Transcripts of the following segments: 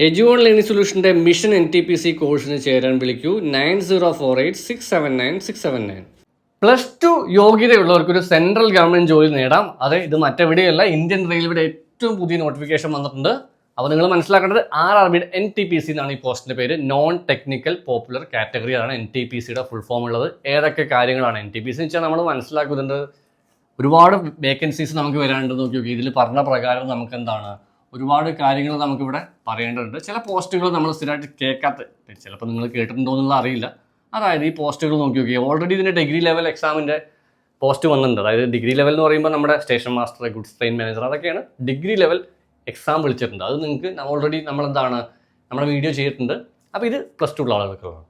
എജുവൺ learning സൊല്യൂഷന്റെ mission N T P C കോഴ്സിന് ചേരാൻ വിളിക്കൂ nine zero four eight six seven nine six seven nine. Plus two യോഗ്യതയുള്ളവർക്ക് ഒരു central government ജോലി നേടാം. അതെ ഇത് മറ്റെവിടെയല്ല ഇന്ത്യൻ റെയിൽവേയുടെ ഏറ്റവും പുതിയ നോട്ടിഫിക്കേഷൻ വന്നിട്ടുണ്ട്. അപ്പോൾ നിങ്ങൾ മനസ്സിലാക്കേണ്ടത് ആർ ആർ ബിയുടെ എൻ ടി പി സി എന്നാണ് ഈ പോസ്റ്റിന്റെ പേര്. നോൺ ടെക്നിക്കൽ പോപ്പുലർ കാറ്റഗറിയാണ് എൻ ടി പി സിയുടെ ഫുൾ ഫോം ഉള്ളത്. ഏതൊക്കെ കാര്യങ്ങളാണ് എൻ ടി പി സി എന്ന് വെച്ചാൽ നമ്മൾ മനസ്സിലാക്കുന്നുണ്ട്. ഒരുപാട് വേക്കൻസീസ് നമുക്ക് വരാനുണ്ട്. നോക്കി നോക്കി ഇതിൽ പറഞ്ഞ പ്രകാരം നമുക്ക് എന്താണ്? ഒരുപാട് കാര്യങ്ങൾ നമുക്കിവിടെ പറയേണ്ടതുണ്ട്. ചില പോസ്റ്റുകൾ നമ്മൾ സ്ഥിരമായിട്ട് കേൾക്കാത്ത ചിലപ്പോൾ നിങ്ങൾ കേട്ടിട്ടുണ്ടോ എന്നുള്ള അറിയില്ല. അതായത് ഈ പോസ്റ്റുകൾ നോക്കി നോക്കി ഓൾറെഡി ഇതിന്റെ ഡിഗ്രി ലെവൽ എക്സാമിന്റെ പോസ്റ്റ് വന്നിട്ടുണ്ട്. അതായത് ഡിഗ്രി ലെവൽ എന്ന് പറയുമ്പോൾ നമ്മുടെ station master good train manager അതൊക്കെയാണ് ഡിഗ്രി ലെവൽ എക്സാം വിളിച്ചിട്ടുണ്ട്. അത് നിങ്ങൾക്ക് ഓൾറെഡി നമ്മളെന്താണ് നമ്മുടെ വീഡിയോ ചെയ്തിട്ടുണ്ട്. അപ്പോൾ ഇത് പ്ലസ് ടു ഉള്ള ആളുകൾക്കുള്ളതാണ്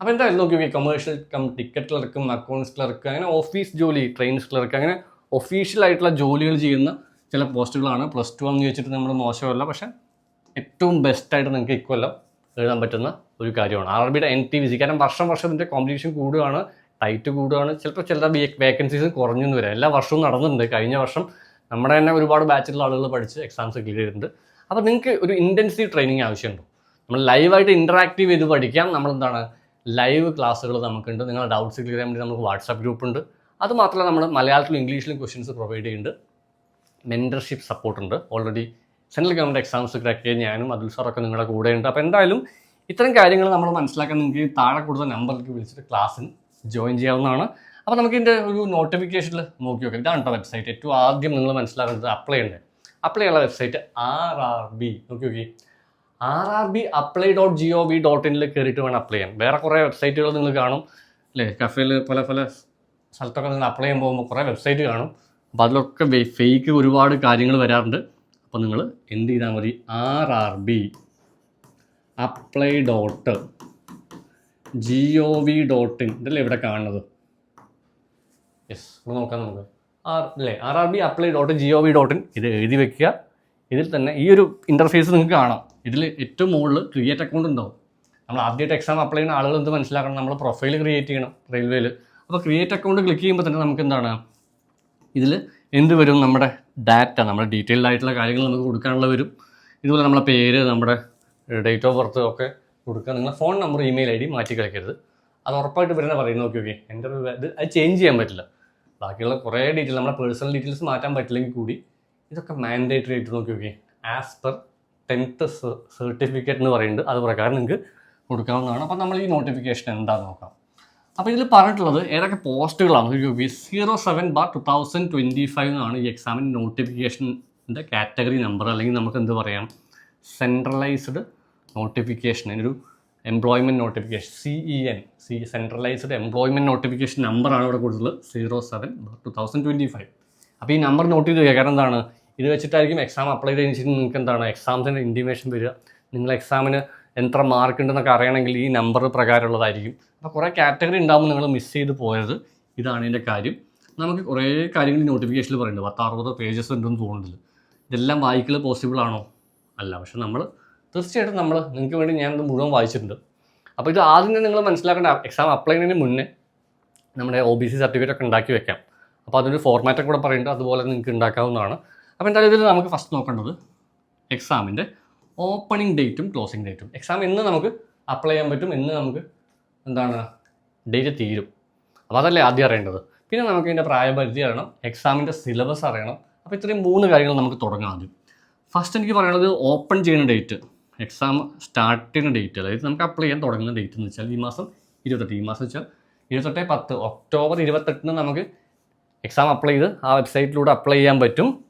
അപ്പോൾ എന്തായാലും നോക്കി നോക്കി കൊമേഴ്ഷ്യൽ കം ടിക്കറ്റ് ക്ലർക്കും അക്കൗണ്ട്സ് ക്ലർക്ക് അങ്ങനെ ഓഫീസ് ജോലി ട്രെയിൻസ് ക്ലർക്ക് അങ്ങനെ ഒഫീഷ്യൽ ആയിട്ടുള്ള ജോലികൾ ചെയ്യുന്ന ചില പോസ്റ്റുകളാണ്. പ്ലസ് ടു അങ്ങ് വെച്ചിട്ട് നമ്മൾ മോശമല്ല പക്ഷെ ഏറ്റവും ബെസ്റ്റായിട്ട് നിങ്ങൾക്ക് ഇക്കൊല്ലം എഴുതാൻ പറ്റുന്ന ഒരു കാര്യമാണ്. ആർ ബിയുടെ എൻ ടി വി സി കാരണം വർഷം വർഷം ഇതിന്റെ കോമ്പറ്റീഷൻ കൂടുകയാണ് ടൈറ്റ് കൂടുകയാണ് ചിലപ്പോൾ ചില വേക്കൻസീസ് കുറഞ്ഞു വരാം. എല്ലാ വർഷവും നടന്നിട്ടുണ്ട്. കഴിഞ്ഞ വർഷം നമ്മുടെ തന്നെ ഒരുപാട് ബാച്ചിലുള്ള ആളുകൾ പഠിച്ച് എക്സാംസ് ക്ലിയർ ചെയ്തിട്ടുണ്ട്. അപ്പോൾ നിങ്ങൾക്ക് ഒരു ഇന്റൻസീവ് ട്രെയിനിങ് ആവശ്യമുണ്ടോ. നമ്മൾ ലൈവായിട്ട് ഇന്ററാക്റ്റീവ് ചെയ്ത് പഠിക്കാം. നമ്മളെന്താണ്? ലൈവ് ക്ലാസ്സുകൾ നമുക്കുണ്ട്. നിങ്ങളുടെ ഡൗട്ട്സ് ക്ലിയർ ചെയ്യാൻ വേണ്ടി നമുക്ക് വാട്സാപ്പ് ഗ്രൂപ്പ് ഉണ്ട്. അത് മാത്രമല്ല നമ്മൾ മലയാളത്തിലും ഇംഗ്ലീഷിലും ക്വസ്റ്റ്യൻസ് പ്രൊവൈഡ് ചെയ്യുന്നുണ്ട്. Mentorship സപ്പോർട്ടുണ്ട് already central government exams crack ചെയ്യാൻ ഞാനും അതിൽ സാറൊക്കെ നിങ്ങളുടെ ഉണ്ട് അപ്പോൾ എന്തായാലും ഇത്തരം കാര്യങ്ങൾ നമ്മൾ മനസ്സിലാക്കാൻ നിങ്ങൾക്ക് താഴെ കൊടുത്ത നമ്പറിലേക്ക് വിളിച്ചിട്ട് ക്ലാസ്സിന് ജോയിൻ ചെയ്യാവുന്നതാണ്. അപ്പോൾ നമുക്ക് ഇതിന്റെ ഒരു നോട്ടിഫിക്കേഷനിൽ നോക്കി നോക്കാം ഇതാണ് കേട്ടോ വെബ്സൈറ്റ് ഏറ്റവും ആദ്യം നിങ്ങൾ മനസ്സിലാക്കുന്നത് അപ്ലൈ ചെയ്യേണ്ടത് അപ്ലൈ ചെയ്യാനുള്ള വെബ്സൈറ്റ് ആർ ആർ ബി നോക്കി നോക്കി. R R B apply dot G O V dot ഇനിൽ കയറിയിട്ട് വേണം അപ്ലൈ ചെയ്യാൻ. വേറെ കുറേ വെബ്സൈറ്റുകൾ നിങ്ങൾ കാണും. അല്ലേ? കഫേയിൽ പല പല സ്ഥലത്തൊക്കെ നിങ്ങൾ അപ്ലൈ ചെയ്യാൻ പോകുമ്പോൾ കുറേ വെബ്സൈറ്റ് കാണും. അപ്പോൾ അതിലൊക്കെ ഫേക്ക് ഒരുപാട് കാര്യങ്ങൾ വരാറുണ്ട്. അപ്പോൾ നിങ്ങൾ എന്ത് ചെയ്താൽ മതി? R R B apply dot G O V dot in ഇതല്ലേ ഇവിടെ കാണുന്നത്? യെസ് ഇവിടെ നോക്കാം നമുക്ക്. ആർ അല്ലേ R R B apply dot G O V dot in ഇത് എഴുതി വെക്കുക. ഇതിൽ തന്നെ ഈ ഒരു ഇന്റർഫേസ് നിങ്ങൾക്ക് കാണാം. ഇതിൽ ഏറ്റവും മുകളിൽ ക്രിയേറ്റ് അക്കൗണ്ട് ഉണ്ടാവും. നമ്മൾ ആദ്യമായിട്ട് എക്സാം അപ്ലൈ ചെയ്യുന്ന ആളുകൾ എന്ത് മനസ്സിലാക്കണം? നമ്മൾ പ്രൊഫൈൽ ക്രിയേറ്റ് ചെയ്യണം റെയിൽവേയിൽ അപ്പോൾ ക്രിയേറ്റ് അക്കൗണ്ട് ക്ലിക്ക് ചെയ്യുമ്പോൾ തന്നെ നമുക്ക് എന്താണ്? ഇതിൽ എന്ത് വരും നമ്മുടെ ഡാറ്റ നമ്മുടെ ഡീറ്റെയിൽഡ് ആയിട്ടുള്ള കാര്യങ്ങൾ നമുക്ക് കൊടുക്കാനുള്ള വരും. ഇതുപോലെ നമ്മുടെ പേര് നമ്മുടെ ഡേറ്റ് ഓഫ് ബർത്ത് ഒക്കെ കൊടുക്കുക. നിങ്ങളെ phone number email I D മാറ്റി കളിക്കരുത്. അത് ഉറപ്പായിട്ട് വരുന്ന പറയുന്നത് നോക്കി ഓക്കെ എന്റെ ഇത് അത് ചേഞ്ച് ചെയ്യാൻ പറ്റില്ല. ബാക്കിയുള്ള കുറേ ഡീറ്റെയിൽ നമ്മുടെ പേഴ്സണൽ ഡീറ്റെയിൽസ് മാറ്റാൻ പറ്റില്ലെങ്കിൽ കൂടി ഇതൊക്കെ മാൻഡേറ്ററി ആയിട്ട് നോക്കി okay as per tenth certificate എന്ന് പറയുന്നുണ്ട് അത് പ്രകാരം നിങ്ങൾക്ക് കൊടുക്കാവുന്നതാണ്. അപ്പോൾ നമ്മൾ ഈ നോട്ടിഫിക്കേഷൻ എന്താണെന്ന് നോക്കാം. അപ്പോൾ ഇതിൽ പറഞ്ഞിട്ടുള്ളത് ഏതൊക്കെ പോസ്റ്റുകളാണ്? Zero seven bar two thousand twenty five എന്നാണ് ഈ എക്സാമിന്റെ നോട്ടിഫിക്കേഷന്റെ കാറ്റഗറി നമ്പർ അല്ലെങ്കിൽ നമുക്ക് എന്ത് പറയാം? സെൻട്രലൈസ്ഡ് നോട്ടിഫിക്കേഷൻ ഒരു employment notification C E N C centralised employment notification നമ്പറാണ് ഇവിടെ കൊടുത്തത് zero seven two thousand twenty five അപ്പോൾ ഈ നമ്പർ നോട്ട് ചെയ്ത് കേൾക്കാൻ കാരണം എന്താണ്? ഇത് വെച്ചിട്ടായിരിക്കും എക്സാം അപ്ലൈ ചെയ്ത് നിങ്ങൾക്ക് എന്താണ്? എക്സാംസിന്റെ ഇന്റിമേഷൻ വരിക. നിങ്ങൾ എക്സാമിന് എത്ര മാർക്ക് ഉണ്ടെന്നൊക്കെ അറിയണമെങ്കിൽ ഈ നമ്പർ പ്രകാരമുള്ളതായിരിക്കും. അപ്പോൾ കുറേ കാറ്റഗറി ഉണ്ടാകുമ്പോൾ നിങ്ങൾ മിസ് ചെയ്ത് പോയത്. ഇതാണ് ഇതിന്റെ കാര്യം. നമുക്ക് കുറേ കാര്യങ്ങൾ നോട്ടിഫിക്കേഷനിൽ പറയുന്നുണ്ട്. പത്ത് അറുപത് പേജസ് ഉണ്ടെന്ന് തോന്നുന്നില്ല ഇതെല്ലാം വായിക്കൽ പോസിബിൾ ആണോ? അല്ല. പക്ഷെ നമ്മൾ തീർച്ചയായിട്ടും നമ്മൾ നിങ്ങൾക്ക് വേണ്ടി ഞാനത് മുഴുവൻ വായിച്ചിട്ടുണ്ട്. അപ്പോൾ ഇത് ആദ്യം നിങ്ങൾ മനസ്സിലാക്കേണ്ട എക്സാം അപ്ലൈ ചെയ്യുന്നതിന് മുന്നേ നമ്മുടെ ഒ ബി സി സർട്ടിഫിക്കറ്റ് ഒക്കെ ഉണ്ടാക്കി വെക്കാം. അപ്പോൾ അതൊരു ഫോർമാറ്റൊക്കെ കൂടെ പറയുന്നുണ്ട്. അതുപോലെ നിങ്ങൾക്ക് ഉണ്ടാക്കാവുന്നതാണ്. അപ്പോൾ എന്തായാലും ഇതിൽ നമുക്ക് ഫസ്റ്റ് നോക്കേണ്ടത് എക്സാമിന്റെ ഓപ്പണിംഗ് ഡേറ്റും ക്ലോസിംഗ് ഡേറ്റും. എക്സാം എന്ന് നമുക്ക് അപ്ലൈ ചെയ്യാൻ പറ്റും. എന്ന് നമുക്ക് എന്താണ് ഡേറ്റ് തീരും. അപ്പോൾ അതല്ലേ ആദ്യം അറിയേണ്ടത്. പിന്നെ നമുക്ക് ഇതിന്റെ പ്രായപരിധി അറിയണം. എക്സാമിന്റെ സിലബസ് അറിയണം. അപ്പോൾ ഇത്രയും മൂന്ന് കാര്യങ്ങൾ നമുക്ക് തുടങ്ങാം ആദ്യം. ഫസ്റ്റ് എനിക്ക് പറയുന്നത് ഓപ്പൺ ചെയ്യുന്ന ഡേറ്റ് എക്സാം സ്റ്റാർട്ട് ചെയ്യുന്ന ഡേറ്റ് അതായത് നമുക്ക് അപ്ലൈ ചെയ്യാൻ തുടങ്ങുന്ന ഡേറ്റ് എന്ന് വെച്ചാൽ ഈ മാസം ഇരുപത്തെട്ട്. ഈ മാസം വെച്ചാൽ ഇരുപത്തെട്ട് പത്ത്. ഒക്ടോബർ ഇരുപത്തെട്ടിന് നമുക്ക് എക്സാം അപ്ലൈ ചെയ്ത് ആ വെബ്സൈറ്റിലൂടെ അപ്ലൈ ചെയ്യാൻ പറ്റും.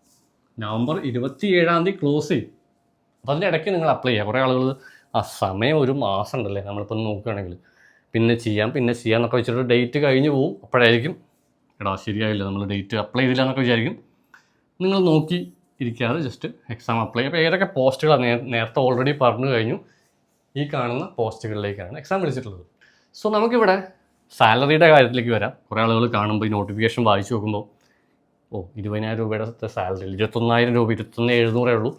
നവംബർ ഇരുപത്തി ഏഴാം തീയതി ക്ലോസ് ചെയ്യും. അപ്പോൾ അതിന്റെ ഇടയ്ക്ക് നിങ്ങൾ അപ്ലൈ ചെയ്യുക. കുറേ ആളുകൾ ആ സമയം ഒരു മാസം ഉണ്ടല്ലേ നമ്മളിപ്പോൾ നോക്കുകയാണെങ്കിൽ. പിന്നെ ചെയ്യാം പിന്നെ ചെയ്യാം എന്നൊക്കെ വെച്ചിട്ട് ഡേറ്റ് കഴിഞ്ഞ് പോവും. അപ്പോഴായിരിക്കും എടാ ശരിയായില്ല. നമ്മൾ ഡേറ്റ് അപ്ലൈ ചെയ്തില്ല എന്നൊക്കെ വിചാരിക്കും. നിങ്ങൾ നോക്കി ഇരിക്കാതെ ജസ്റ്റ് എക്സാം അപ്ലൈ അപ്പോൾ ഏതൊക്കെ പോസ്റ്റുകളാണ് നേരത്തെ ഓൾറെഡി പറഞ്ഞു കഴിഞ്ഞു. ഈ കാണുന്ന പോസ്റ്റുകളിലേക്കാണ് എക്സാം വിളിച്ചിട്ടുള്ളത്. സോ നമുക്കിവിടെ സാലറിയുടെ കാര്യത്തിലേക്ക് വരാം. കുറേ ആളുകൾ കാണുമ്പോൾ ഈ നോട്ടിഫിക്കേഷൻ വായിച്ചു നോക്കുമ്പോൾ ഓ ഇരുപതിനായിരം രൂപയുടെ സാലറി ഇരുപത്തൊന്നായിരം രൂപ ഇരുപത്തൊന്ന് എഴുന്നൂറേ ഉള്ളൂ.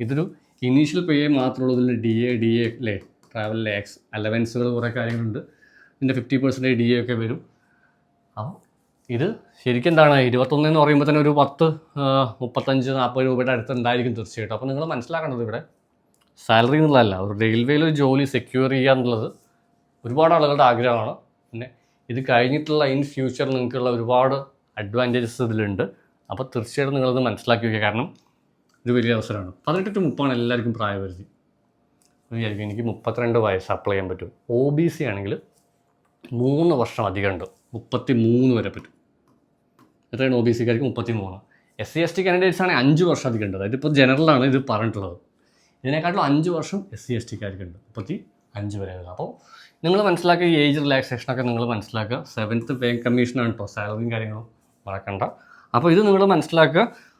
ഇതൊരു ഇനീഷ്യൽ പേ മാത്രമുള്ളൂ ഇതിൽ ഡി എ ഡി എ അല്ലേ ട്രാവൽ ലാക്സ് അലവൻസുകൾ കുറേ കാര്യങ്ങളുണ്ട്. ഇതിന്റെ ഫിഫ്റ്റി പെർസെന്റേജ് ഡി എ ഒക്കെ വരും. അപ്പോൾ ഇത് ശരിക്കും എന്താണ്? ഇരുപത്തൊന്ന് എന്ന് പറയുമ്പോൾ തന്നെ ഒരു പത്ത് മുപ്പത്തഞ്ച് നാൽപ്പത് രൂപയുടെ അടുത്ത് ഉണ്ടായിരിക്കും തീർച്ചയായിട്ടും. അപ്പോൾ നിങ്ങൾ മനസ്സിലാക്കേണ്ടത് ഇവിടെ സാലറി എന്നുള്ളതല്ല ഒരു റെയിൽവേയിൽ ഒരു ജോലി സെക്യൂർ ചെയ്യുക എന്നുള്ളത് ഒരുപാട് ആളുകളുടെ ആഗ്രഹമാണ്. പിന്നെ ഇത് കഴിഞ്ഞിട്ടുള്ള ഇൻ ഫ്യൂച്ചർ നിങ്ങൾക്കുള്ള ഒരുപാട് അഡ്വാന്റേജസ് ഇതിലുണ്ട്. അപ്പോൾ തീർച്ചയായിട്ടും നിങ്ങളത് മനസ്സിലാക്കി വയ്ക്കുക. കാരണം ഇത് വലിയ അവസരമാണ്. പതിനെട്ട് ടു മുപ്പാണ് എല്ലാവർക്കും പ്രായപരിധി. വിചാരിക്കും എനിക്ക് മുപ്പത്തിരണ്ട് വയസ്സ് അപ്ലൈ ചെയ്യാൻ പറ്റും. ഒ ബി സി ആണെങ്കിൽ മൂന്ന് വർഷം അധികം ഉണ്ട്. മുപ്പത്തി മൂന്ന് വരെ പറ്റും. എത്രയാണ് ഒ ബി സിക്കാർക്ക് മുപ്പത്തി മൂന്ന് S C S T candidates ആണെങ്കിൽ അഞ്ച് വർഷം അധികം ഉണ്ട്. അതായത് ഇപ്പോൾ ജനറലാണ് ഇത് പറഞ്ഞിട്ടുള്ളത്. ഇതിനെക്കാട്ടിലും അഞ്ച് വർഷം എസ് സി എസ് ടിക്കാർക്കുണ്ട് മുപ്പത്തി അഞ്ച് വരെ അപ്പോൾ നിങ്ങൾ മനസ്സിലാക്കുക ഈ ഏജ് റിലാക്സേഷനൊക്കെ നിങ്ങൾ മനസ്സിലാക്കുക. സെവൻത്ത് പേ കമ്മീഷനാണ് കേട്ടോ സാലറിയും കാര്യങ്ങളും മറക്കണ്ട. അപ്പോൾ ഇത് നിങ്ങൾ മനസ്സിലാക്കുക.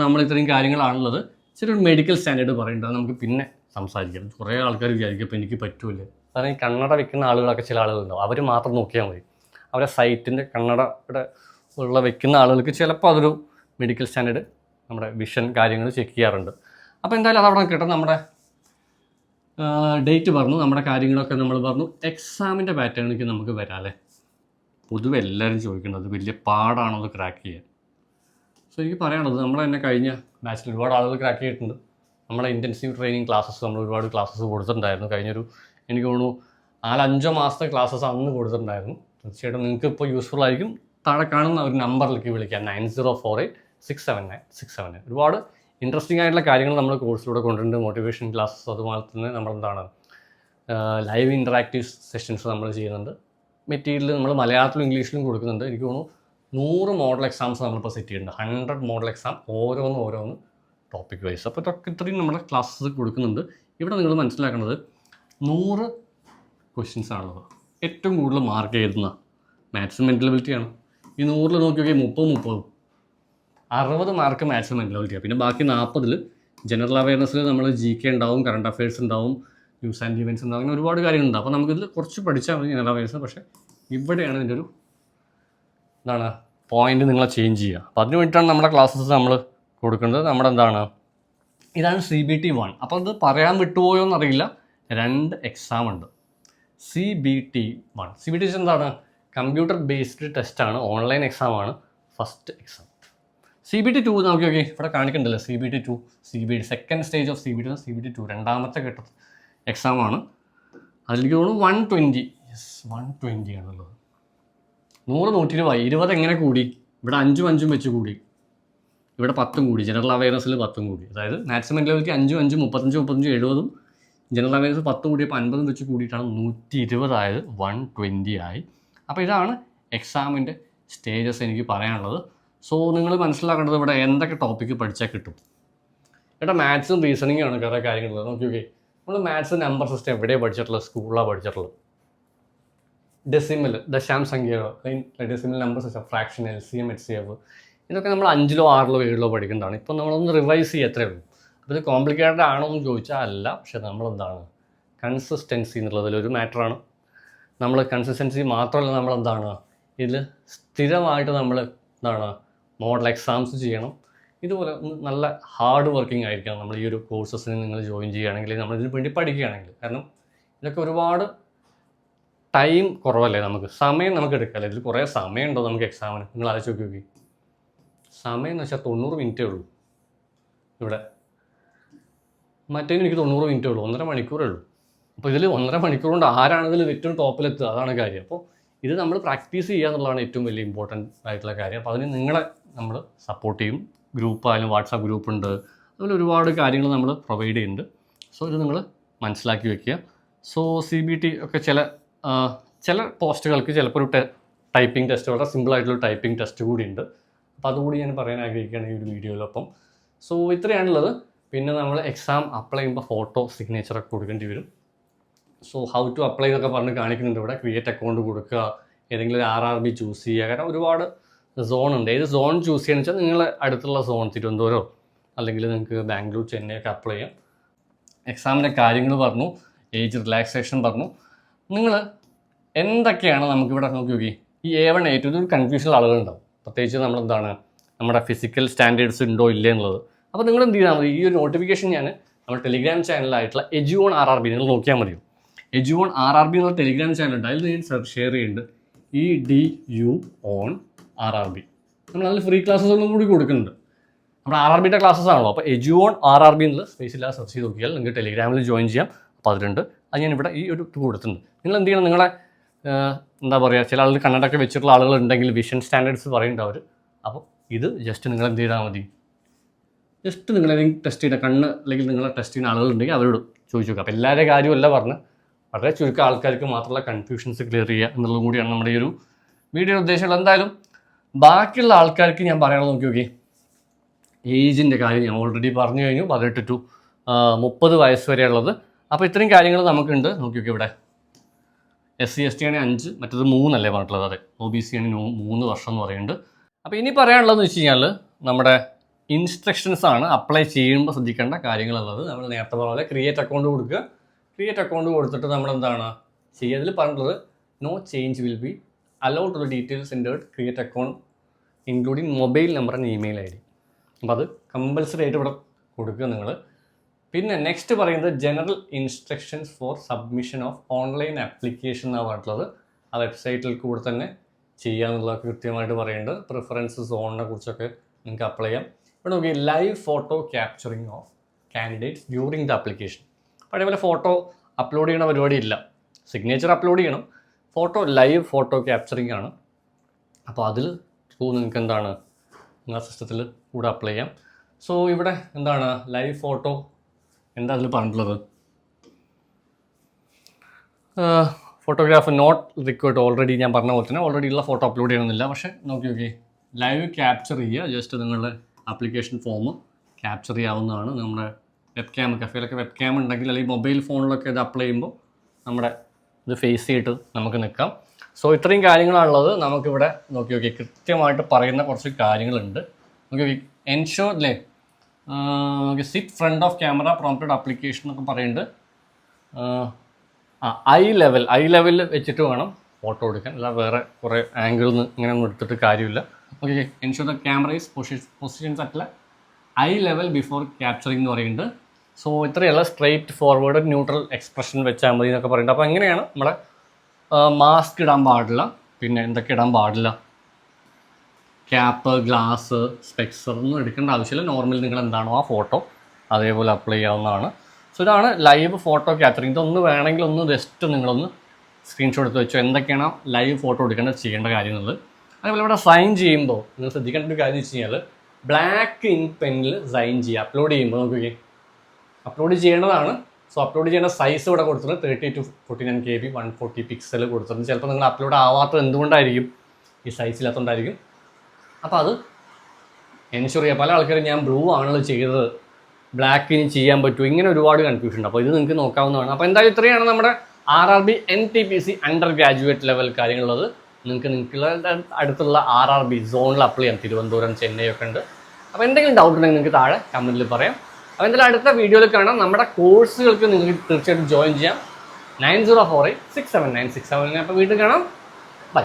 നമ്മൾ ഇത്രയും കാര്യങ്ങളാണുള്ളത്. ചെറിയൊരു മെഡിക്കൽ സ്റ്റാൻഡേർഡ് പറയേണ്ടത് നമുക്ക് പിന്നെ സംസാരിക്കാം. കുറേ ആൾക്കാർ വിചാരിക്കും ഇപ്പോൾ എനിക്ക് പറ്റൂലേ കാരണം ഈ കണ്ണട വെക്കുന്ന ആളുകളൊക്കെ ചില ആളുകളുണ്ടാവും അവർ മാത്രം നോക്കിയാൽ മതി. അവരെ സൈറ്റിന്റെ കണ്ണടയുടെ ഉള്ള വെക്കുന്ന ആളുകൾക്ക് ചിലപ്പോൾ അതൊരു മെഡിക്കൽ സ്റ്റാൻഡേർഡ് നമ്മുടെ വിഷൻ കാര്യങ്ങൾ ചെക്ക് ചെയ്യാറുണ്ട്. അപ്പോൾ എന്തായാലും അതവിടെ കിട്ടും. നമ്മുടെ ഡേറ്റ് പറഞ്ഞു നമ്മുടെ കാര്യങ്ങളൊക്കെ നമ്മൾ പറഞ്ഞു. എക്സാമിന്റെ പാറ്റേണിലേക്ക് നമുക്ക് വരാം അല്ലേ? പൊതുവെ എല്ലാവരും ചോദിക്കുന്നത് വലിയ പാടാണോ? അത് ക്രാക്ക് ചെയ്യാൻ. സോ എനിക്ക് പറയാനുള്ളത് നമ്മൾ തന്നെ കഴിഞ്ഞ ബാച്ചിൽ ഒരുപാട് ആളുകൾ ക്രാക്ക് ചെയ്തിട്ടുണ്ട്. നമ്മുടെ ഇന്റൻസീവ് ട്രെയിനിങ് ക്ലാസ്സസ് നമ്മൾ ഒരുപാട് ക്ലാസ്സസ് കൊടുത്തിട്ടുണ്ടായിരുന്നു. കഴിഞ്ഞൊരു എനിക്ക് തോന്നുന്നു നാലഞ്ചോ മാസത്തെ ക്ലാസ്സസ് അന്ന് കൊടുത്തിട്ടുണ്ടായിരുന്നു. തീർച്ചയായിട്ടും നിങ്ങൾക്ക് ഇപ്പോൾ യൂസ്ഫുൾ ആയിരിക്കും. താഴെ കാണുന്ന ഒരു നമ്പറിലേക്ക് വിളിക്കാം. Nine zero four eight six seven nine six seven nine ഒരുപാട് ഇൻട്രസ്റ്റിംഗ് ആയിട്ടുള്ള കാര്യങ്ങൾ നമ്മൾ കോഴ്സിലൂടെ കൊണ്ടുണ്ട് മോട്ടിവേഷൻ ക്ലാസ്സസ് അതുപോലെ തന്നെ നമ്മളെന്താണ് ലൈവ് ഇന്ററാക്റ്റീവ് സെഷൻസ് നമ്മൾ ചെയ്യുന്നുണ്ട്. മെറ്റീരിയൽ നമ്മൾ മലയാളത്തിലും ഇംഗ്ലീഷിലും കൊടുക്കുന്നുണ്ട്. എനിക്ക് തോന്നുന്നു നൂറ് മോഡൽ എക്സാംസ് നമ്മളിപ്പോൾ സെറ്റ് ചെയ്യുന്നുണ്ട് ഹൺഡ്രഡ് മോഡൽ എക്സാം ഓരോന്ന് ഓരോന്ന് ടോപ്പിക് വൈസ് അപ്പോൾ ഇതൊക്കെ ഇത്രയും നമ്മുടെ ക്ലാസ്സസ് കൊടുക്കുന്നുണ്ട്. ഇവിടെ നിങ്ങൾ മനസ്സിലാക്കേണ്ടത് നൂറ് ക്വസ്റ്റ്യൻസ് ആണുള്ളത്. ഏറ്റവും കൂടുതൽ മാർക്ക് എഴുതുന്ന മാത്സും മെന്റലബിലിറ്റിയാണ് ഈ നൂറിൽ നോക്കി നോക്കിയാൽ മുപ്പത് മുപ്പതും. അറുപത് മാർക്ക് മാത്സും മെന്റലബിലിറ്റിയാണ് പിന്നെ ബാക്കി നാൽപ്പതിൽ ജനറൽ അവയർനെസ്സിൽ നമ്മൾ ജി കെ ഉണ്ടാവും കറണ്ട് അഫയേഴ്സ് ഉണ്ടാവും ന്യൂസ് ആൻഡ് ഇവന്റ്സ് ഉണ്ടാവും അങ്ങനെ ഒരുപാട് കാര്യങ്ങളുണ്ട്. അപ്പോൾ നമുക്കിതിൽ കുറച്ച് പഠിച്ചാൽ മതി ജനറൽ അവയർനെസ് പക്ഷേ ഇവിടെയാണ് ഇതിന്റെ ഒരു എന്താണ്? പോയിന്റ് നിങ്ങളെ ചേഞ്ച് ചെയ്യുക. അപ്പോൾ അതിന് വേണ്ടിയിട്ടാണ് നമ്മുടെ ക്ലാസ്സസ് നമ്മൾ കൊടുക്കുന്നത്. നമ്മുടെ എന്താണ്? ഇതാണ് സി ബി ടി വൺ അപ്പോൾ അത് പറയാൻ വിട്ടുപോയോ എന്നറിയില്ല. രണ്ട് എക്സാം ഉണ്ട്. C B T one C B T എന്താണ്? കമ്പ്യൂട്ടർ ബേസ്ഡ് ടെസ്റ്റാണ് ഓൺലൈൻ എക്സാം ആണ്. First exam C B T two നോക്കി നോക്കി. ഇവിടെ കാണിക്കണ്ടല്ലോ. C B T two C B T second stage of C B T C B T two രണ്ടാമത്തെ ഘട്ട എക്സാമാണ് അതിലേക്ക് തോന്നുന്നു one twenty yes one twenty ആണുള്ളത്. നൂറ് നൂറ്റി ഇരുപത് ഇരുപത് എങ്ങനെ കൂടി? ഇവിടെ അഞ്ചും അഞ്ചും വെച്ച് കൂടി. ഇവിടെ പത്തും കൂടി. ജനറൽ അവയർനെസ്സിൽ പത്തും കൂടി. അതായത് മാക്സിമം ലെവലിലേക്ക് അഞ്ചും അഞ്ചും മുപ്പത്തഞ്ച് മുപ്പത്തഞ്ച് എഴുപതും ജനറൽ അവയർനെസ് പത്ത് കൂടിയപ്പോൾ അൻപതും വെച്ച് കൂടിയിട്ടാണ് നൂറ്റി ഇരുപതായത് വൺ ട്വന്റി ആയി. അപ്പോൾ ഇതാണ് എക്സാമിന്റെ സ്റ്റേജസ് എനിക്ക് പറയാനുള്ളത്. സോ നിങ്ങൾ മനസ്സിലാക്കേണ്ടത് ഇവിടെ എന്തൊക്കെ ടോപ്പിക്ക് പഠിച്ചാൽ കിട്ടും. ഇവിടെ മാത്സും റീസണിങ്ങും ആണ് കുറേ കാര്യങ്ങളുള്ളത് നോക്കി ഓക്കെ നമ്മൾ മാത്സ് നമ്പർ സിസ്റ്റം എവിടെയാണ് പഠിച്ചിട്ടുള്ളത്? സ്കൂളിലാണ് പഠിച്ചിട്ടുള്ളത്. Decimal ദശാംശംഖ്യകൾ decimal number system fraction L C M H C F ഇതൊക്കെ നമ്മൾ അഞ്ചിലോ ആറിലോ ഏഴിലോ പഠിക്കേണ്ടതാണ് ഇപ്പം നമ്മളൊന്ന് റിവൈസ് ചെയ്യുക എത്രയേ ഉള്ളൂ. അപ്പോൾ ഇത് കോംപ്ലിക്കേറ്റഡ് ആണോ എന്ന് ചോദിച്ചാൽ അല്ല. പക്ഷെ നമ്മളെന്താണ്? കൺസിസ്റ്റൻസി എന്നുള്ളതിലൊരു മാറ്ററാണ് നമ്മൾ കൺസിസ്റ്റൻസി മാത്രമല്ല നമ്മളെന്താണ്? ഇതിൽ സ്ഥിരമായിട്ട് നമ്മൾ എന്താണ്? മോഡൽ എക്സാംസ് ചെയ്യണം. ഇതുപോലെ നല്ല ഹാർഡ് വർക്കിംഗ് ആയിരിക്കണം. നമ്മൾ ഈ ഒരു കോഴ്സസിന് നിങ്ങൾ ജോയിൻ ചെയ്യുകയാണെങ്കിൽ നമ്മൾ ഇതിന് വേണ്ടി പഠിക്കുകയാണെങ്കിൽ. കാരണം ഇതൊക്കെ ഒരുപാട് ടൈം കുറവല്ലേ നമുക്ക്? സമയം നമുക്ക് എടുക്കാമല്ലേ ഇതിൽ കുറേ സമയമുണ്ടോ നമുക്ക് എക്സാമിന് നിങ്ങൾ ആലോചിച്ച് നോക്കി നോക്കി. സമയം എന്ന് വെച്ചാൽ തൊണ്ണൂറ് മിനിറ്റേ ഉള്ളൂ. ഇവിടെ. മറ്റേതിന് എനിക്ക് തൊണ്ണൂറ് മിനിറ്റേ ഉള്ളൂ. ഒന്നര മണിക്കൂറേ ഉള്ളൂ. അപ്പോൾ ഇതിൽ ഒന്നര മണിക്കൂർ കൊണ്ട് ആരാണ് ഇതിൽ ഏറ്റവും ടോപ്പിലെത്തുക അതാണ് കാര്യം. അപ്പോൾ ഇത് നമ്മൾ പ്രാക്ടീസ് ചെയ്യുക എന്നുള്ളതാണ് ഏറ്റവും വലിയ ഇമ്പോർട്ടന്റ് ആയിട്ടുള്ള കാര്യം. അപ്പോൾ അതിന് നിങ്ങളെ നമ്മൾ സപ്പോർട്ട് ചെയ്യും. ഗ്രൂപ്പ് ആയാലും വാട്സാപ്പ് ഗ്രൂപ്പ് ഉണ്ട്. അതുപോലെ ഒരുപാട് കാര്യങ്ങൾ നമ്മൾ പ്രൊവൈഡ് ചെയ്യുന്നുണ്ട്. സോ ഇത് നിങ്ങൾ മനസ്സിലാക്കി വെക്കുക. സോ സി ബി ടി ഒക്കെ ചില ചില പോസ്റ്റുകൾക്ക് ചിലപ്പോൾ ഒരു ടൈപ്പിംഗ് ടെസ്റ്റ് വളരെ സിമ്പിൾ ആയിട്ടുള്ള ടൈപ്പിംഗ് ടെസ്റ്റ് കൂടി ഉണ്ട് അപ്പോൾ അതുകൂടി ഞാൻ പറയാൻ ആഗ്രഹിക്കുകയാണ് ഈ ഒരു വീഡിയോയിലൊപ്പം. സോ ഇത്രയാണുള്ളത്. പിന്നെ നമ്മൾ എക്സാം അപ്ലൈ ചെയ്യുമ്പോൾ ഫോട്ടോ സിഗ്നേച്ചറൊക്കെ കൊടുക്കേണ്ടി വരും. സോ ഹൗ ടു അപ്ലൈ എന്നൊക്കെ പറഞ്ഞ് കാണിക്കുന്നുണ്ട് ഇവിടെ. ക്രിയേറ്റ് അക്കൗണ്ട് കൊടുക്കുക ഏതെങ്കിലും ഒരു ആർ ആർ ബി ചൂസ് ചെയ്യുക. കാരണം ഒരുപാട് സോൺ ഉണ്ട്. ഏത് സോൺ ചൂസ് ചെയ്യുക വെച്ചാൽ നിങ്ങളെ അടുത്തുള്ള സോൺ തിരുവനന്തപുരം അല്ലെങ്കിൽ നിങ്ങൾക്ക് ബാംഗ്ലൂർ ചെന്നൈ ഒക്കെ അപ്ലൈ ചെയ്യാം. എക്സാമിന്റെ കാര്യങ്ങൾ പറഞ്ഞു. ഏജ് റിലാക്സേഷൻ പറഞ്ഞു. നിങ്ങൾ എന്തൊക്കെയാണ് നമുക്കിവിടെ നോക്കി നോക്കി? ഈ എ വൺ എ ടു ഇതൊരു കൺഫ്യൂഷൻ ആളുകളുണ്ടാവും. പ്രത്യേകിച്ച് നമ്മളെന്താണ്? നമ്മുടെ ഫിസിക്കൽ സ്റ്റാൻഡേർഡ്സ് ഉണ്ടോ ഇല്ലേ എന്നുള്ളത്. അപ്പോൾ നിങ്ങൾ എന്ത് ചെയ്താൽ മതി? ഈ ഒരു നോട്ടിഫിക്കേഷൻ ഞാൻ നമ്മുടെ ടെലിഗ്രാം ചാനലായിട്ടുള്ള എജുവോൺ ആർ ആർ ബി നിങ്ങൾ നോക്കിയാൽ മതിയോ എജുവോൺ ആർ ആർ ബി എന്നുള്ള ടെലിഗ്രാം ചാനലുണ്ട് അതിൽ ഞാൻ ഷെയർ ചെയ്യുന്നുണ്ട്. E D U on R R B നമ്മൾ അതിൽ ഫ്രീ ക്ലാസ്സസ് ഒന്നും കൂടി കൊടുക്കുന്നുണ്ട്. നമ്മുടെ ആർ ആർ ബിയുടെ ക്ലാസ്സസ് ആണല്ലോ. അപ്പോൾ എജുവോൺ ആർ ആർ ബി എന്നുള്ള സ്പേസ് ഇല്ലാതെ സെർച്ച് ചെയ്ത് നോക്കിയാൽ നിങ്ങൾക്ക് ടെലിഗ്രാമിൽ ജോയിൻ ചെയ്യാം. അപ്പോൾ അതിലുണ്ട്. അത് ഞാൻ ഇവിടെ ഈ ഒരു കൊടുത്തിട്ടുണ്ട്. നിങ്ങൾ എന്ത് ചെയ്യണം നിങ്ങളെ എന്താ പറയുക ചില ആളുകൾ കണ്ണടൊക്കെ വെച്ചിട്ടുള്ള ആളുകൾ ഉണ്ടെങ്കിൽ വിഷൻ സ്റ്റാൻഡേർഡ്സ് പറയുന്നുണ്ട് അവർ അപ്പോൾ ഇത് ജസ്റ്റ് നിങ്ങൾ എന്ത് ചെയ്താൽ മതി. ജസ്റ്റ് നിങ്ങൾ ഏതെങ്കിലും ടെസ്റ്റ് ചെയ്യുന്ന കണ്ണ് അല്ലെങ്കിൽ നിങ്ങളെ ടെസ്റ്റ് ചെയ്യുന്ന ആളുകളുണ്ടെങ്കിൽ അവരോട് ചോദിച്ചു നോക്കുക അപ്പോൾ എല്ലാവരുടെ കാര്യമല്ല പറഞ്ഞ്. വളരെ ചുരുക്കം ആൾക്കാർക്ക് മാത്രമുള്ള കൺഫ്യൂഷൻസ് ക്ലിയർ ചെയ്യുക എന്നുള്ളതും കൂടിയാണ് നമ്മുടെ ഈ ഒരു വീഡിയോ ഉദ്ദേശമുള്ളത് എന്തായാലും ബാക്കിയുള്ള ആൾക്കാർക്ക് ഞാൻ പറയാനുള്ളത് നോക്കി നോക്കി. ഏജിന്റെ കാര്യം ഞാൻ ഓൾറെഡി പറഞ്ഞു കഴിഞ്ഞു. പതിനെട്ട് ടു മുപ്പത് വയസ്സ് വരെയുള്ളത്. അപ്പോൾ ഇത്രയും കാര്യങ്ങൾ നമുക്കുണ്ട്. നോക്കി നോക്കി ഇവിടെ. എസ് സി എസ് ടി ആണെങ്കിൽ അഞ്ച് മറ്റത് മൂന്നല്ലേ പറഞ്ഞിട്ടുള്ളത്. അതെ. ഒ ബി സി ആണെങ്കിൽ മൂന്ന് വർഷം എന്ന് പറയുന്നുണ്ട്. അപ്പോൾ ഇനി പറയാനുള്ളതെന്ന് വെച്ച് കഴിഞ്ഞാൽ നമ്മുടെ ഇൻസ്ട്രക്ഷൻസ് ആണ് അപ്ലൈ ചെയ്യുമ്പോൾ ശ്രദ്ധിക്കേണ്ട കാര്യങ്ങളുള്ളത്. നമ്മൾ നേരത്തെ പറഞ്ഞ പോലെ ക്രിയേറ്റ് അക്കൗണ്ട് കൊടുക്കുക. ക്രിയേറ്റ് അക്കൗണ്ട് കൊടുത്തിട്ട് നമ്മൾ എന്താണ് ചെയ്യുക? അതിൽ പറഞ്ഞിട്ടുള്ളത് no change will be allowed to the details entered create account including mobile number and email I D അപ്പോൾ അത് കമ്പൽസറി ആയിട്ട് ഇവിടെ കൊടുക്കുക നിങ്ങൾ പിന്നെ നെക്സ്റ്റ് പറയുന്നത് general instructions for submission of online application എന്നാണ് പറഞ്ഞിട്ടുള്ളത് ആ വെബ്സൈറ്റിൽ കൂടെ തന്നെ ചെയ്യാമെന്നുള്ളതൊക്കെ കൃത്യമായിട്ട് പറയുന്നുണ്ട് പ്രിഫറൻസ് സോണിനെ കുറിച്ചൊക്കെ നിങ്ങൾക്ക് അപ്ലൈ ചെയ്യാം. ഇവിടെ നോക്കി live photo capturing of candidates during the application പഴയപോലെ photo upload ചെയ്യണ പരിപാടി ഇല്ല. സിഗ്നേച്ചർ അപ്ലോഡ് ചെയ്യണം. ഫോട്ടോ ലൈവ് ഫോട്ടോ ക്യാപ്ചറിങ് ആണ്. അപ്പോൾ അതിൽ നിങ്ങൾക്ക് എന്താണ്? നിങ്ങളുടെ സിസ്റ്റത്തിൽ കൂടെ അപ്ലൈ ചെയ്യാം. സോ ഇവിടെ എന്താണ്? ലൈവ് ഫോട്ടോ എന്താ അതിൽ പറഞ്ഞിട്ടുള്ളത്? ഫോട്ടോഗ്രാഫ് നോട്ട് റിക്വേർഡ് ഓൾറെഡി ഞാൻ പറഞ്ഞ പോലെ തന്നെ ഓൾറെഡി ഉള്ള ഫോട്ടോ അപ്ലോഡ് ചെയ്യണമെന്നില്ല. പക്ഷേ നോക്കി നോക്കി. ലൈവ് ക്യാപ്ചർ ചെയ്യുക. ജസ്റ്റ് നിങ്ങളുടെ ആപ്ലിക്കേഷൻ ഫോം ക്യാപ്ചർ ചെയ്യാവുന്നതാണ്. നമ്മുടെ വെബ് ക്യാം കഫേലൊക്കെ വെബ് ക്യാം ഉണ്ടെങ്കിൽ അല്ലെങ്കിൽ മൊബൈൽ ഫോണിലൊക്കെ ഇത് അപ്ലൈ ചെയ്യുമ്പോൾ നമ്മുടെ ഇത് ഫേസ് ചെയ്തിട്ട് നമുക്ക് നിൽക്കാം. സോ ഇത്രയും കാര്യങ്ങളാണുള്ളത്. നമുക്കിവിടെ നോക്കി നോക്കി കൃത്യമായിട്ട് പറയുന്ന കുറച്ച് കാര്യങ്ങളുണ്ട്. നോക്കി നോക്കി. എൻഷോർ അല്ലേ sit front of camera prompted application എന്നൊക്കെ പറയുന്നുണ്ട്. ആ ഐ ലെവൽ ഐ ലെവലിൽ വെച്ചിട്ട് വേണം ഫോട്ടോ എടുക്കാൻ. അല്ല വേറെ കുറേ ആംഗിളിൽ നിന്ന് ഇങ്ങനെ ഒന്നും എടുത്തിട്ട് കാര്യമില്ല. Okay ensure the camera is position positions അറ്റല്ല eye level before capturing എന്ന് പറയുന്നുണ്ട്. സോ ഇത്രയല്ല സ്ട്രെയിറ്റ് ഫോർവേഡ് ന്യൂട്രൽ എക്സ്പ്രഷൻ വെച്ചാൽ മതി എന്നൊക്കെ പറയുന്നുണ്ട്. അപ്പോൾ എങ്ങനെയാണ് നമ്മുടെ മാസ്ക് ഇടാൻ പാടില്ല പിന്നെ എന്തൊക്കെ ഇടാൻ പാടില്ല ക്യാപ്പ് ഗ്ലാസ് സ്പെക്സർ ഒന്നും എടുക്കേണ്ട ആവശ്യമില്ല. നോർമൽ നിങ്ങൾ എന്താണോ ആ ഫോട്ടോ അതേപോലെ അപ്ലൈ ചെയ്യാവുന്നതാണ്. സോ ഇതാണ് ലൈവ് ഫോട്ടോ ക്യാപ്ചറിങ് ഇതൊന്ന് വേണമെങ്കിൽ ഒന്ന് ജസ്റ്റ് നിങ്ങളൊന്ന് സ്ക്രീൻഷോട്ട് എടുത്ത് വെച്ചോ. എന്തൊക്കെയാണ് ലൈവ് ഫോട്ടോ എടുക്കേണ്ടത് ചെയ്യേണ്ട കാര്യം എന്നുള്ളത് അതേപോലെ ഇവിടെ സൈൻ ചെയ്യുമ്പോൾ നിങ്ങൾ ശ്രദ്ധിക്കേണ്ട ഒരു കാര്യം വെച്ച് കഴിഞ്ഞാൽ ബ്ലാക്ക് ഇൻ പെന്നിൽ സൈൻ ചെയ്യുക. അപ്ലോഡ് ചെയ്യുമ്പോൾ നോക്കുകയെ അപ്ലോഡ് ചെയ്യേണ്ടതാണ്. സോ അപ്ലോഡ് ചെയ്യേണ്ട സൈസ് ഇവിടെ കൊടുത്തിട്ടുണ്ട്. Thirty two forty nine K B one forty pixel കൊടുത്തിട്ടുണ്ട്. ചിലപ്പോൾ നിങ്ങൾ അപ്ലോഡ് ആവാത്തത് എന്തുകൊണ്ടായിരിക്കും? ഈ സൈസ് ഇല്ലാത്തതുകൊണ്ടായിരിക്കും. അപ്പോൾ അത് എൻഷുർ ചെയ്യുക പല ആൾക്കാരും ഞാൻ ബ്ലൂ ആണല്ലോ ചെയ്തത്. ബ്ലാക്ക് ഇനി ചെയ്യാൻ പറ്റും ഇങ്ങനെ ഒരുപാട് കൺഫ്യൂഷൻ ഉണ്ട്. അപ്പോൾ ഇത് നിങ്ങൾക്ക് നോക്കാവുന്നതാണ്. അപ്പോൾ എന്തായാലും ഇത്രയാണ് നമ്മുടെ R R B N T P C under graduate level കാര്യങ്ങളുള്ളത്. നിങ്ങൾക്ക് നിങ്ങളുടെ അടുത്തുള്ള ആർ ആർ ബി സോണിൽ അപ്ലൈ ചെയ്യാം. തിരുവനന്തപുരം ചെന്നൈ ഒക്കെ ഉണ്ട്. അപ്പോൾ എന്തെങ്കിലും ഡൗട്ട് ഉണ്ടെങ്കിൽ നിങ്ങൾക്ക് താഴെ കമന്റിൽ പറയാം. അപ്പോൾ എന്തായാലും അടുത്ത വീഡിയോയിൽ കാണാം. നമ്മുടെ കോഴ്സുകൾക്ക് നിങ്ങൾക്ക് തീർച്ചയായിട്ടും ജോയിൻ ചെയ്യാം. Nine zero four eight six seven nine six seven അപ്പോൾ വീട്ടിൽ കാണാം. ബൈ